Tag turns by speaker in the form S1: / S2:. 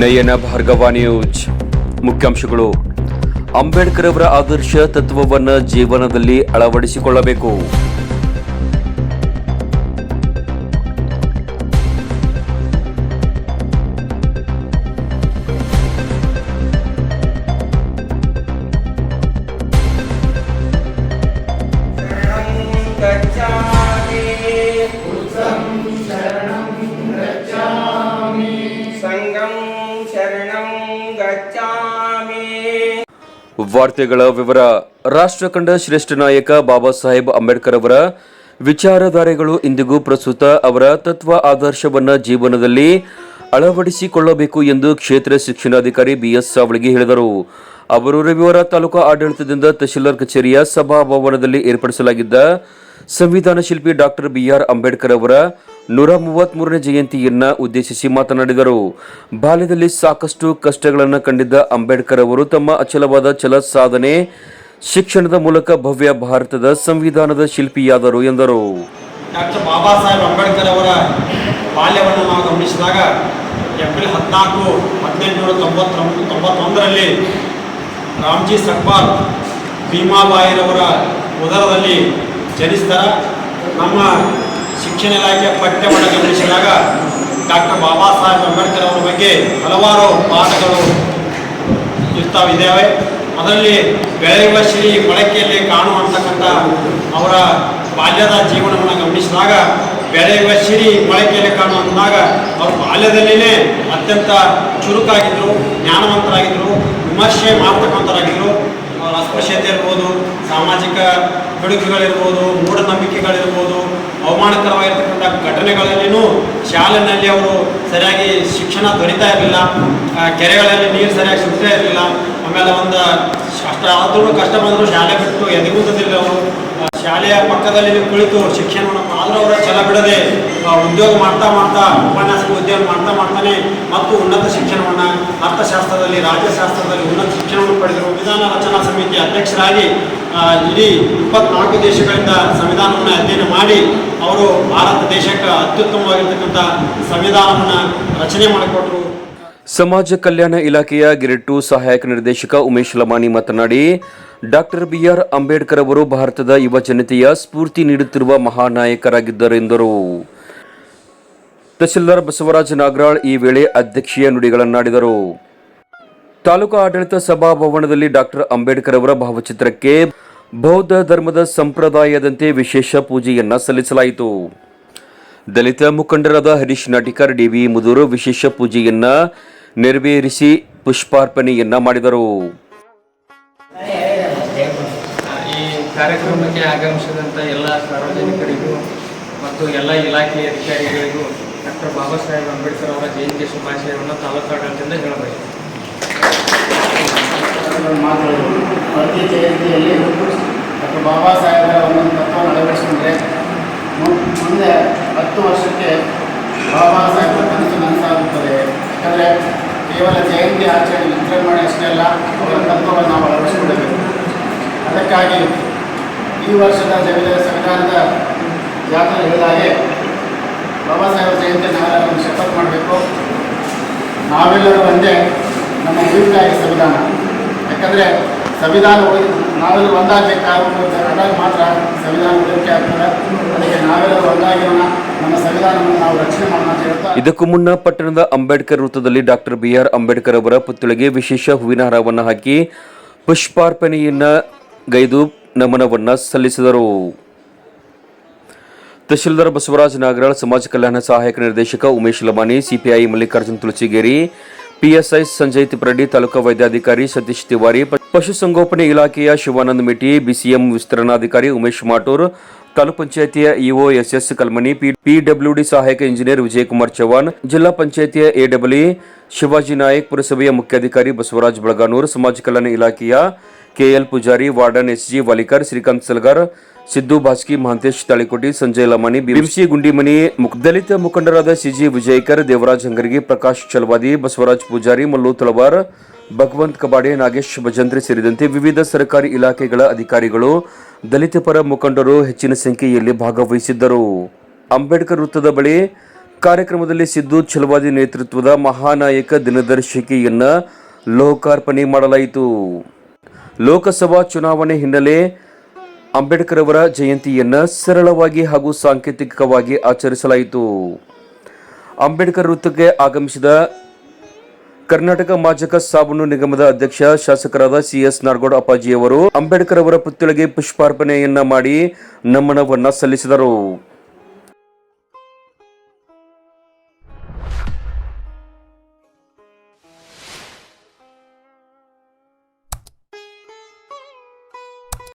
S1: ನಯನ Bhargava news ಮುಖ್ಯಾಂಶಗಳು ಅಂಬೇಡ್ಕರ್ ಅವರ ಆದರ್ಶ ತತ್ವವನ್ನು ಜೀವನದಲ್ಲಿ ಅಳವಡಿಸಿಕೊಳ್ಳಬೇಕು ವಾರ್ತೆಗಳ ವಿವರ ರಾಷ್ಟ್ರ ಶ್ರೇಷ್ಠ ನಾಯಕ ಬಾಬಾ ಸಾಹೇಬ್ ಅಂಬೇಡ್ಕರ್ ಅವರ ವಿಚಾರಧಾರೆಗಳು ಇಂದಿಗೂ ಪ್ರಸ್ತುತ ಅವರ ತತ್ವ ಆದರ್ಶವನ್ನು ಜೀವನದಲ್ಲಿ ಅಳವಡಿಸಿಕೊಳ್ಳಬೇಕು ಎಂದು ಕ್ಷೇತ್ರ ಶಿಕ್ಷಣಾಧಿಕಾರಿ ಬಿಎಸ್ ಸಾವಳಿಗೆ ಹೇಳಿದರು ಅವರು ರವಿವಾರ ತಾಲೂಕು ಆಡಳಿತದಿಂದ ತಹಶೀಲ್ದಾರ್ ಕಚೇರಿಯ ಸಭಾಭವನದಲ್ಲಿ ಏರ್ಪಡಿಸಲಾಗಿದ್ದ ಸಂವಿಧಾನ ಶಿಲ್ಪಿ ಡಾಕ್ಟರ್ ಬಿಆರ್ ಅಂಬೇಡ್ಕರ್ ಅವರ ನೂರ ಮೂರನೇ ಜಯಂತಿಯನ್ನ ಉದ್ದೇಶಿಸಿ ಮಾತನಾಡಿದರು ಬಾಲ್ಯದಲ್ಲಿ ಸಾಕಷ್ಟು ಕಷ್ಟಗಳನ್ನು ಕಂಡಿದ್ದ ಅಂಬೇಡ್ಕರ್ ಅವರು ತಮ್ಮ ಅಚಲವಾದ ಛಲ ಸಾಧನೆ ಶಿಕ್ಷಣದ ಮೂಲಕ ಭವ್ಯ ಭಾರತದ ಸಂವಿಧಾನದ ಶಿಲ್ಪಿಯಾದರು ಎಂದರು
S2: ಡಾಕ್ಟರ್ ಬಾಬಾ ಸಾಹೇಬ್ ಅಂಬೇಡ್ಕರ್ ಅವರ ಬಾಲ್ಯವನ್ನು ನಾವು ಗಮನಿಸಿದಾಗ ಏಪ್ರಿಲ್ ಹದಿನಾಲ್ಕು ಹದಿನೆಂಟುನೂರ ತೊಂಬತ್ತೊಂಬತ್ತು ತೊಂಬತ್ತೊಂದರಲ್ಲಿ ರಾಮ್ಜಿ ಸಕ್ಪಾಲ್ ಭೀಮಾಬಾಯಿರವರ ಉದರದಲ್ಲಿ ಜನಿಸ್ತಾರ ನಮ್ಮ ಶಿಕ್ಷಣ ಇಲಾಖೆ ಪಠ್ಯವನ್ನು ಗಮನಿಸಿದಾಗ ಡಾಕ್ಟರ್ ಬಾಬಾ ಸಾಹೇಬ್ ಅಂಬೇಡ್ಕರ್ ಅವರ ಬಗ್ಗೆ ಹಲವಾರು ಪಾಠಗಳು ಇರ್ತಾವಿದ್ದಾವೆ ಅದರಲ್ಲಿ ಬೆಳೆಯುವ ಶ್ರೀ ಬಳಕೆಯಲ್ಲಿ ಕಾಣುವಂತಕ್ಕಂಥ ಅವರ ಬಾಲ್ಯದ ಜೀವನವನ್ನು ಗಮನಿಸಿದಾಗ ಬೆಳೆಯುವ ಶ್ರೀ ಬಳಕೆಯಲ್ಲಿ ಕಾಣುವಂತಾಗ ಅವರು ಬಾಲ್ಯದಲ್ಲಿಯೇ ಅತ್ಯಂತ ಚುರುಕಾಗಿದ್ದರು ಜ್ಞಾನವಂತರಾಗಿದ್ದರು ವಿಮರ್ಶೆ ಮಾಡ್ತಕ್ಕಂಥರಾಗಿದ್ದರು ಅಸ್ಪೃಶ್ಯತೆ ಇರ್ಬೋದು ಸಾಮಾಜಿಕ ಬಿಡುಕುಗಳಿರ್ಬೋದು ಮೂಢನಂಬಿಕೆಗಳಿರ್ಬೋದು ಅವಮಾನಕರವಾಗಿರ್ತಕ್ಕಂಥ ಘಟನೆಗಳಲ್ಲಿಯೂ ಶಾಲೆಯಲ್ಲಿ ಅವರು ಸರಿಯಾಗಿ ಶಿಕ್ಷಣ ದೊರೀತಾ ಇರಲಿಲ್ಲ ಕೆರೆಗಳಲ್ಲಿ ನೀರು ಸರಿಯಾಗಿ ಸಿಗ್ತಾ ಇರಲಿಲ್ಲ ಆಮೇಲೆ ಒಂದು ಕಷ್ಟ ಕಷ್ಟ ಬಂದರೂ ಶಾಲೆ ಬಿಟ್ಟು ಎದೆಗುಂದಿಲ್ಲ ಅವರು ಶಾಲೆಯ ಪಕ್ಕದಲ್ಲಿ ಕುಳಿತು ಶಿಕ್ಷಣವನ್ನು ಆದರೂ ಅವರ ಛಲ ಬಿಡದೆ ಉದ್ಯೋಗ ಮಾಡ್ತಾ ಮಾಡ್ತಾ ಉಪನ್ಯಾಸಕ ಉದ್ಯೋಗ ಮಾಡ್ತಾ ಮಾಡ್ತಾನೆ ಮತ್ತು ಉನ್ನತ ಶಿಕ್ಷಣವನ್ನು ಅರ್ಥಶಾಸ್ತ್ರದಲ್ಲಿ ರಾಜ್ಯಶಾಸ್ತ್ರದಲ್ಲಿ ಉನ್ನತ ಶಿಕ್ಷಣವನ್ನು ಪಡೆದಿರುವ ವಿಧಾನ ರಚನಾ ಸಮಿತಿ ಅಧ್ಯಕ್ಷರಾಗಿ ಇಡೀ ಇಪ್ಪತ್ನಾಲ್ಕು ದೇಶಗಳಿಂದ ಸಂವಿಧಾನವನ್ನು ಅಧ್ಯಯನ ಮಾಡಿ ಅವರು ಭಾರತ ದೇಶಕ್ಕೆ ಅತ್ಯುತ್ತಮವಾಗಿರ್ತಕ್ಕಂಥ ಸಂವಿಧಾನವನ್ನು ರಚನೆ ಮಾಡಿಕೊಟ್ರು
S1: ಸಮಾಜ ಕಲ್ಯಾಣ ಇಲಾಖೆಯ ಗಿರಿಟ್ಟು ಸಹಾಯಕ ನಿರ್ದೇಶಕ ಉಮೇಶ್ ಲಮಾನಿ ಮಾತನಾಡಿ ಡಾಕ್ಟರ್ ಬಿಆರ್ ಅಂಬೇಡ್ಕರ್ ಅವರು ಭಾರತದ ಯುವ ಜನತೆಯ ಸ್ಫೂರ್ತಿ ನೀಡುತ್ತಿರುವ ಮಹಾನಾಯಕರಾಗಿದ್ದರು ಎಂದರು ತಹಸೀಲ್ದಾರ್ ಬಸವರಾಜ ನಾಗರಾಳ್ ಈ ವೇಳೆ ಅಧ್ಯಕ್ಷೀಯ ನುಡಿಗಳನ್ನಾಡಿದರು ತಾಲೂಕು ಆಡಳಿತ ಸಭಾಭವನದಲ್ಲಿ ಡಾಕ್ಟರ್ ಅಂಬೇಡ್ಕರ್ ಅವರ ಭಾವಚಿತ್ರಕ್ಕೆ ಬೌದ್ಧ ಧರ್ಮದ ಸಂಪ್ರದಾಯದಂತೆ ವಿಶೇಷ ಪೂಜೆಯನ್ನ ಸಲ್ಲಿಸಲಾಯಿತು ದಲಿತ ಮುಖಂಡರಾದ ಹರೀಶ್ ನಾಟಿಕರ್ ಡಿವಿ ಮುದೂರು ವಿಶೇಷ ಪೂಜೆಯನ್ನ ನೆರವೇರಿಸಿ ಪುಷ್ಪಾರ್ಪಣೆಯನ್ನ ಮಾಡಿದರು ಕಾರ್ಯಕ್ರಮಕ್ಕೆ ಆಗಮಿಸಿದಂಥ ಎಲ್ಲ ಸಾರ್ವಜನಿಕರಿಗೂ ಮತ್ತು ಎಲ್ಲ ಇಲಾಖೆಯ ಅಧಿಕಾರಿಗಳಿಗೂ ಡಾಕ್ಟರ್ ಬಾಬಾ ಸಾಹೇಬ್ ಅಂಬೇಡ್ಕರ್ ಅವರ ಜಯಂತಿ ಶುಭಾಶಯವನ್ನು ತಾಲೂಕು ಆಡಳಿತದಿಂದ ಹೇಳಬೇಕು ಮಾತಾಡೋದು ಪ್ರತಿ ಜಯಂತಿಯಲ್ಲಿ ಡಾಕ್ಟರ್ ಬಾಬಾ ಸಾಹೇಬರ ಒಂದೊಂದು ತತ್ವವನ್ನು ಅಳವಡಿಸಿಕೊಂಡ್ರೆ ಮುಂದೆ ಹತ್ತು ವರ್ಷಕ್ಕೆ ಬಾಬಾ ಸಾಹೇಬರ ಕನಸು ನನಸಾಗುತ್ತದೆ ಯಾಕಂದರೆ ಕೇವಲ ಜಯಂತಿ ಆಚರಣೆ ವಿತರಣೆ ಮಾಡಿ ಅಷ್ಟೇ ಅಲ್ಲ ಅವರ ತತ್ವವನ್ನು ನಾವು ಅಳವಡಿಸಿಕೊಳ್ಳಬೇಕು ಅದಕ್ಕಾಗಿ ಈ ವರ್ಷದ ಸರ್ಕಾರದ ಜಾತ್ರೆ ಹೇಳಿದಾಗೆ ಬಾಬಾ ಸಾಹೇಬ್ ಜಯಂತಿ ನಾವೆಲ್ಲರೂ ಶಪಥ ಮಾಡಬೇಕು ನಾವೆಲ್ಲರೂ ಒಂದೇ ನಮ್ಮ ಉಳಿತಾಯ ಸಂವಿಧಾನ ಯಾಕಂದರೆ ಸಂವಿಧಾನ ನಾವೆಲ್ಲರೂ ಒಂದಾಗಬೇಕಾಗುವುದು ಅದಾಗ ಮಾತ್ರ ಸಂವಿಧಾನ ಉಳಿಕೆ ಆಗ್ತದೆ ಅದಕ್ಕೆ ನಾವೆಲ್ಲರೂ ಒಂದಾಗಿರೋಣ ಇದಕ್ಕೂ ಮುನ್ನ ಪಟ್ಟಣದ ಅಂಬೇಡ್ಕರ್ ವೃತ್ತದಲ್ಲಿ ಡಾಕ್ಟರ್ ಬಿಆರ್ ಅಂಬೇಡ್ಕರ್ ಅವರ ಪುತ್ಥಳಿಗೆ ವಿಶೇಷ ಹೂವಿನ ಹಾರವನ್ನು ಹಾಕಿ ಪುಷ್ಪಾರ್ಪಣೆಯನ್ನ ಗೈದು ನಮನವನ್ನ ಸಲ್ಲಿಸಿದರು ತಹಶೀಲ್ದಾರ್ ಬಸವರಾಜ್ ನಾಗರಾಳ್ ಸಮಾಜ ಕಲ್ಯಾಣ ಸಹಾಯಕ ನಿರ್ದೇಶಕ ಉಮೇಶ್ ಲಮಾನಿ ಸಿಪಿಐ ಮಲ್ಲಿಕಾರ್ಜುನ್ ತುಳಸಿಗೇರಿ ಪಿಎಸ್ಐ ಸಂಜಯ್ ತಿಪ್ರೆಡ್ಡಿ ತಾಲೂಕಾ ವೈದ್ಯಾಧಿಕಾರಿ ಸತೀಶ್ ತಿವಾರಿ ಪಶುಸಂಗೋಪನೆ ಇಲಾಖೆಯ ಶಿವಾನಂದ್ ಮಿಟಿ ಬಿಸಿಎಂ ವಿಸ್ತರಣಾಧಿಕಾರಿ ಉಮೇಶ್ ಮಾಟೂರ್ ತಾಲೂಕ್ ಪಂಚಾಯತಿಯ ಇಒ ಎಸ್ಎಸ್ ಕಲ್ಮಣಿ ಪಿಡಬ್ಲ್ಯೂಡಿ ಸಹಾಯಕ ಇಂಜಿನಿಯರ್ ವಿಜಯಕುಮಾರ್ ಚವ್ಹಾಣ್ ಜಿಲ್ಲಾ ಪಂಚಾಯತಿಯ ಎಡಬ್ಲಿ ಶಿವಾಜಿ ನಾಯಕ್ ಪುರಸಭೆಯ ಮುಖ್ಯಾಧಿಕಾರಿ ಬಸವರಾಜ್ ಬಳಗಾನೂರ್ ಸಮಾಜ ಕಲ್ಯಾಣ ಇಲಾಖೆಯ KL Pujari warden SG Walikar Shrikant Salgar Siddu Bhaski Mahantesh Talikoti Sanjay Lamani ಬಿಂಸಿ ಗುಂಡಿಮನಿ ದಲಿತ ಮುಖಂಡರಾದ ಸಿಜಿ ವಿಜಯಕರ್ ದೇವರಾಜ್ ಹಂಗರ್ಗಿ ಪ್ರಕಾಶ್ ಚಲವಾದಿ ಬಸವರಾಜ್ ಪೂಜಾರಿ ಮಲ್ಲು ತಳವಾರ್ ಭಗವಂತ್ ಕಬಾಡೆ ನಾಗೇಶ್ ಭಜಂತ್ರಿ ಸೇರಿದಂತೆ ವಿವಿಧ ಸರ್ಕಾರಿ ಇಲಾಖೆಗಳ ಅಧಿಕಾರಿಗಳು ದಲಿತ ಪರ ಮುಖಂಡರು ಹೆಚ್ಚಿನ ಸಂಖ್ಯೆಯಲ್ಲಿ ಭಾಗವಹಿಸಿದ್ದರು ಅಂಬೇಡ್ಕರ್ ವೃತ್ತದ ಬಳಿ ಕಾರ್ಯಕ್ರಮದಲ್ಲಿ ಸಿದ್ದು ಛಲವಾದಿ ನೇತೃತ್ವದ ಮಹಾನಾಯಕ ದಿನದರ್ಶಿಕೆಯನ್ನು ಲೋಕಾರ್ಪಣೆ ಮಾಡಲಾಯಿತು ಲೋಕಸಭಾ ಚುನಾವಣೆ ಹಿನ್ನೆಲೆ ಅಂಬೇಡ್ಕರ್ ಅವರ ಜಯಂತಿಯನ್ನು ಸರಳವಾಗಿ ಹಾಗೂ ಸಾಂಕೇತಿಕವಾಗಿ ಆಚರಿಸಲಾಯಿತು ಅಂಬೇಡ್ಕರ್ ವೃತ್ತಕ್ಕೆ ಆಗಮಿಸಿದ ಕರ್ನಾಟಕ ಮಾಜಕ ಸಾಬೂನು ನಿಗಮದ ಅಧ್ಯಕ್ಷ ಶಾಸಕರಾದ ಸಿಎಸ್ ನಾರ್ಗೌಡ ಅಪ್ಪಾಜಿಯವರು ಅಂಬೇಡ್ಕರ್ ಅವರ ಪುತ್ಥಳಿಗೆ ಪುಷ್ಪಾರ್ಪಣೆಯನ್ನ ಮಾಡಿ ನಮನವನ್ನ ಸಲ್ಲಿಸಿದರು